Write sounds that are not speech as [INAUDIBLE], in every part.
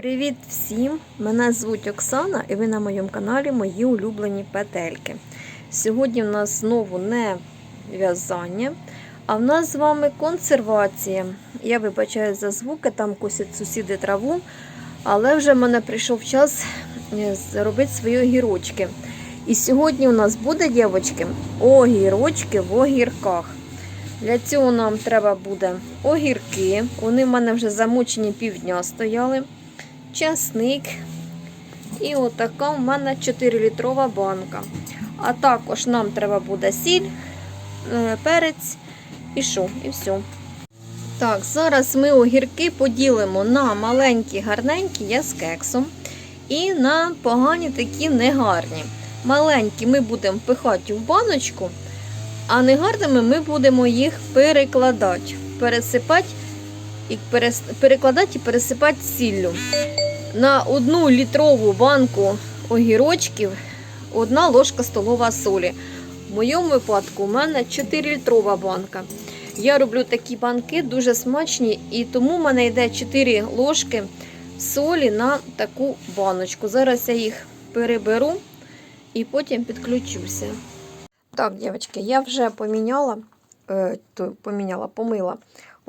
Привіт всім! Мене звуть Оксана і ви на моєму каналі Мої улюблені петельки. Сьогодні в нас знову не в'язання, а в нас з вами консервація. Я вибачаю за звуки, там косять сусіди траву, але вже в мене прийшов час е, зробити свої огірочки. І сьогодні у нас буде, дівчатки, огірочки в огірках. Для цього нам треба буде огірки. Вони в мене вже замочені півдня стояли. Часник. І отака в мене 4-літрова банка. А також нам треба буде сіль, е, перець і що, і все. Так, зараз ми огірки поділимо на маленькі, гарненькі, я з кексом. І на погані такі негарні. Маленькі ми будемо пихати в баночку, а негарними ми будемо їх перекладати, пересипати і перекладати і пересипати сіллю. На одну літрову банку огірочків одна ложка столова солі. В моєму випадку у мене 4 літрова банка. Я роблю такі банки дуже смачні, і тому в мене йде 4 ложки солі на таку баночку. Зараз я їх переберу і потім підключуся. Так, дівчатки, я вже поміняла, е, поміняла, помила.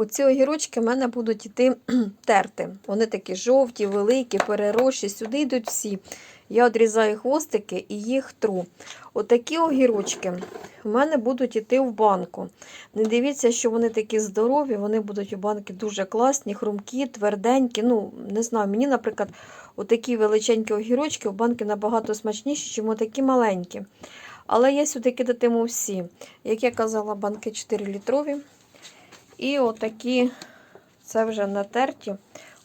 Оці огірочки в мене будуть йти терти. Вони такі жовті, великі, перерощі. Сюди йдуть всі. Я відрізаю хвостики і їх тру. Отакі огірочки в мене будуть йти в банку. Не дивіться, що вони такі здорові, вони будуть у банки дуже класні, хрумкі, тверденькі. Ну, не знаю, мені, наприклад, отакі величенькі огірочки в банки набагато смачніші, ніж такі маленькі. Але я сюди кидатиму всі. Як я казала, банки 4 літрові. І отакі, це вже натерті,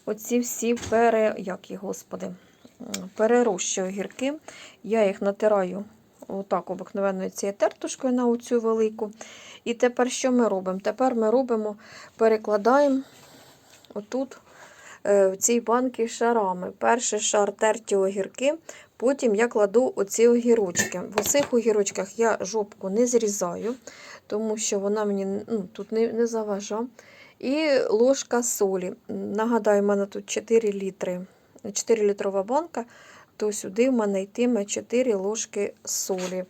оці всі пере, як їх, господи, перерощі огірки. Я їх натираю отак обикновенною цією тертушкою на оцю велику. І тепер що ми робимо? Тепер ми робимо, перекладаємо отут е, в цій банки шарами. Перший шар терті огірки, потім я кладу оці огірочки. В оцих огірочках я жопку не зрізаю тому що вона мені ну, тут не не заважа. І ложка солі. Нагадаю, в мене тут 4 літри, 4 літрова банка, то сюди в мене йтиме 4 ложки солі.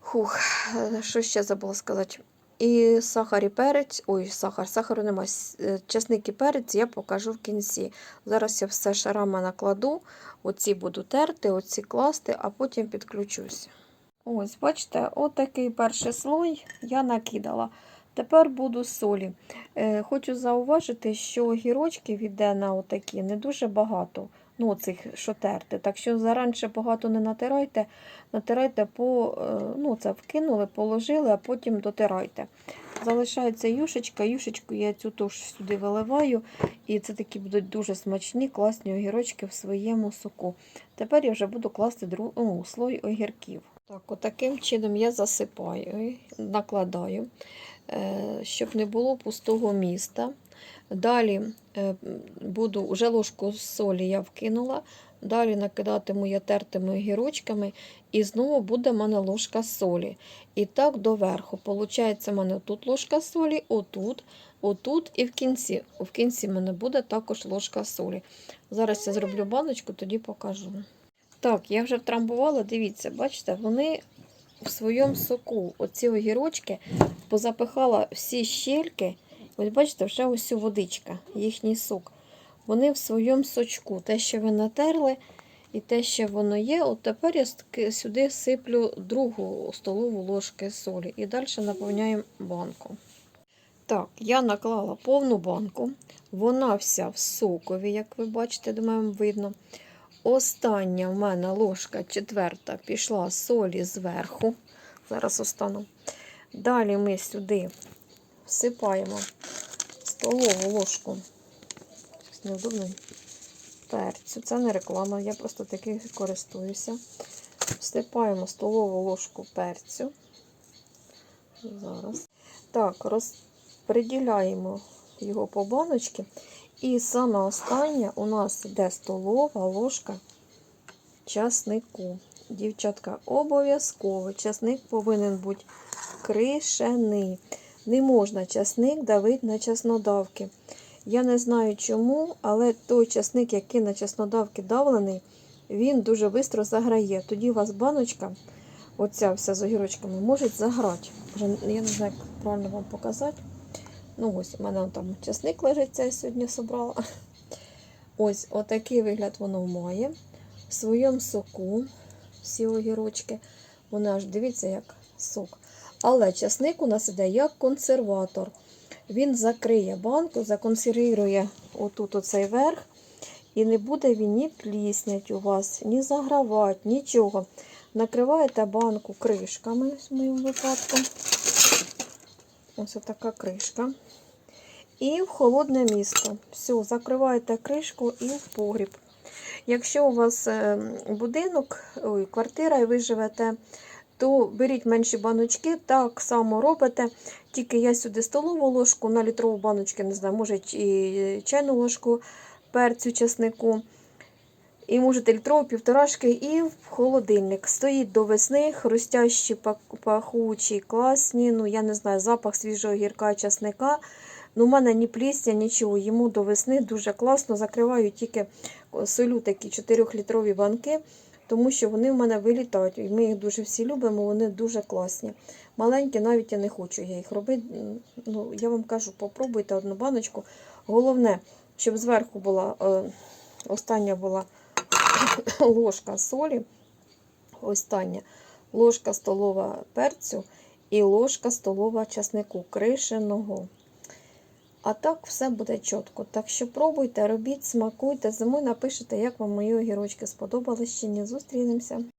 Хух, що ще забула сказати? І сахар і перець, ой, сахар, сахару немає, чесник і перець я покажу в кінці. Зараз я все шарами накладу, оці буду терти, оці класти, а потім підключусь. Ось, бачите, отакий перший слой я накидала. Тепер буду солі. Е, Хочу зауважити, що огірочків іде на отакі не дуже багато. Ну, цих що терти. Так що заранше багато не натирайте, натирайте по, е, ну, це вкинули, положили, а потім дотирайте. Залишається юшечка. Юшечку я цю теж сюди виливаю. І це такі будуть дуже смачні, класні огірочки в своєму соку. Тепер я вже буду класти друг... О, слой огірків. Так, отаким чином я засипаю, накладаю, е, щоб не було пустого міста. Далі е, буду вже ложку солі я вкинула. Далі накидатиму я тертими огірочками, і знову буде в мене ложка солі. І так доверху. Получається, в мене тут ложка солі, отут, отут і в кінці. В кінці в мене буде також ложка солі. Зараз я зроблю баночку, тоді покажу. Так, я вже втрамбувала, дивіться, бачите, вони в своєму соку, оці огірочки, позапихала всі щельки. Ось, бачите, вже ось у водичка, їхній сок. Вони в своєму сочку. Те, що ви натерли, і те, що воно є, от тепер я сюди сиплю другу столову ложки солі. І далі наповняємо банку. Так, я наклала повну банку. Вона вся в сокові, як ви бачите, думаю, видно. Остання в мене ложка четверта пішла солі зверху. Зараз остану. Далі ми сюди всипаємо столову ложку. Неудобно. Перцю. Це не реклама, я просто таки користуюся. Всипаємо столову ложку перцю. Зараз. Так, розподіляємо його по баночці. І саме останнє у нас йде столова ложка часнику. Дівчатка, обов'язково часник повинен бути кришений. Не можна часник давити на часнодавки. Я не знаю чому, але той часник, який на чеснодавки давлений, він дуже швидко заграє. Тоді у вас баночка, оця вся з огірочками, може заграти. Я не знаю, як правильно вам показати. Ну, ось у мене там часник лежить, це я сьогодні собрала. Ось отакий вигляд воно має. В своєму соку всі огірочки. Вони аж дивіться, як сок. Але часник у нас іде як консерватор. Він закриє банку, законсервірує отут оцей верх, і не буде він ні пліснять у вас, ні загравати, нічого. Накриваєте банку кришками, в моєму випадку. Ось така кришка. І в холодне місто. Все, закриваєте кришку і в погріб. Якщо у вас е, будинок, ой, квартира, і ви живете, то беріть менші баночки, так само робите. Тільки я сюди столову ложку на літрову баночку, не знаю, може і чайну ложку перцю, чеснику. І можете літрову півторашки і в холодильник. Стоїть до весни, хрустящі, пахучі, класні. Ну, я не знаю, запах свіжого гірка, чесника. Ну, у мене ні плісня, нічого. Йому до весни дуже класно. Закриваю тільки солю такі 4-літрові банки, тому що вони в мене вилітають. І ми їх дуже всі любимо, вони дуже класні. Маленькі, навіть я не хочу я їх робити. Ну, я вам кажу, попробуйте одну баночку. Головне, щоб зверху була е, остання була [COUGHS] ложка солі, остання ложка столова перцю і ложка столова часнику кришеного. А так все буде чітко. Так що пробуйте, робіть, смакуйте. Зимою напишете, як вам мої огірочки сподобались чи ні. Зустрінемося.